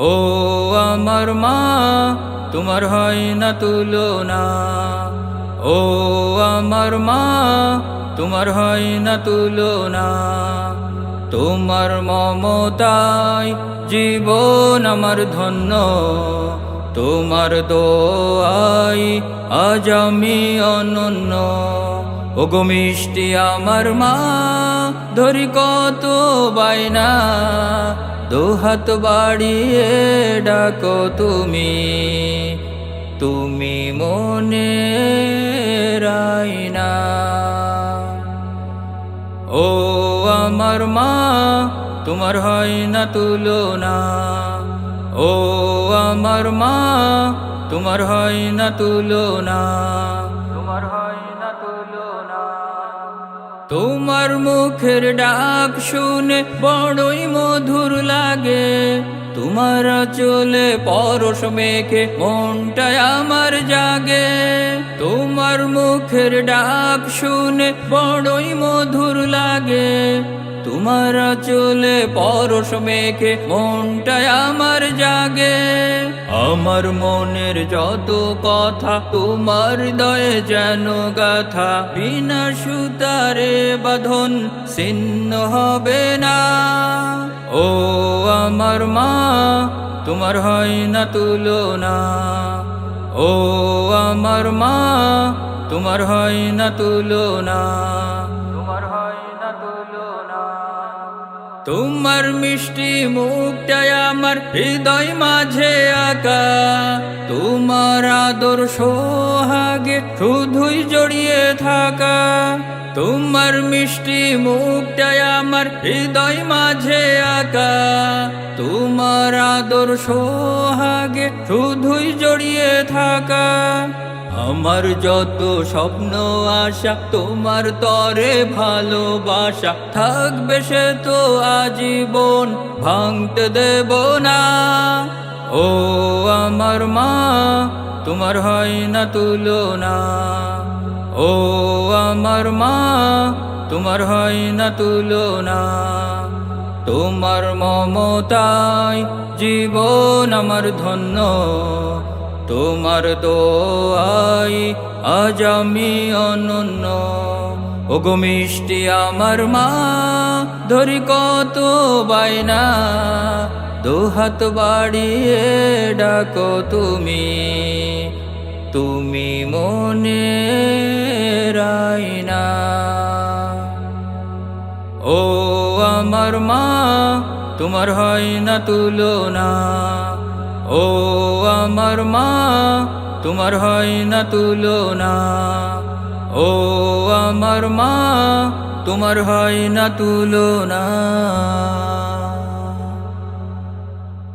ও আমার মা, তোমার হয় না তুলনা। ও আমার মা, তোমার হয় না তুলনা। তোমার মমতায় জীবন আমার ধন্য। তোমার দোয়াই আজ আমি অনন্য। ওগো মিষ্টি আমার মা, ধরি কত বাইনা দুহাত বাড়িয়ে ডাকো তুমি। তুমি মনে রাইনা ও আমার মা, তোমার হয় না তুলনা। ও আমার মা, তোমার হয় না তুলনা। তোমার হয় তোমার মুখের ডাক শুনে বড়ই মধুর লাগে। তোমার চলে পরশ মেখে মনটায় আমার জাগে। তোমার মুখের ডাক শুনে বড়ই মধুর লাগে। তোমার চলে পরশ মেখে মনটায় আমার জাগে। আমার মনের যত কথা, তোমার দয়ে যেন গাথা। বিনা সুতারে বাঁধন, ছিন্ন হবে না। ও আমার মা, তোমার হয় না তুলনা। ও আমার মা, তোমার হয় না তুলনা। তোমার হয় তোমার মিষ্টি মুখটায় আমার হৃদয় মাঝে আঁকা। তোমার আদর সোহাগে শুধুই জড়িয়ে থাকা। তোমার মিষ্টি মুখটায় আমার হৃদয় মাঝে আঁকা। তোমার আদর সোহাগে শুধুই জড়িয়ে থাকা। আমার যত স্বপ্ন, আশা, তোমার তরে ভালোবাসা। থাকবে সে তো আজীবন, ভাঙতে দেব না। ও আমার মা, তোমার হয় না তুলনা। ও আমার মা, তোমার হয় না তুলনা। তোমার মমতায় জীবন আমার ধন্য। তোমার দোয়াই আজ আমি অনন্য। মিষ্টি আমার মা, ধরি কত বাইনা দুহাত বাড়িয়ে ডাকো তুমি তুমি মনে রাইনা ও আমার মা, তোমার হয় না তুলনা। ও আমার মা তোমার হয় না তুলনা। ও আমার মা তোমার হয় না তুলনা।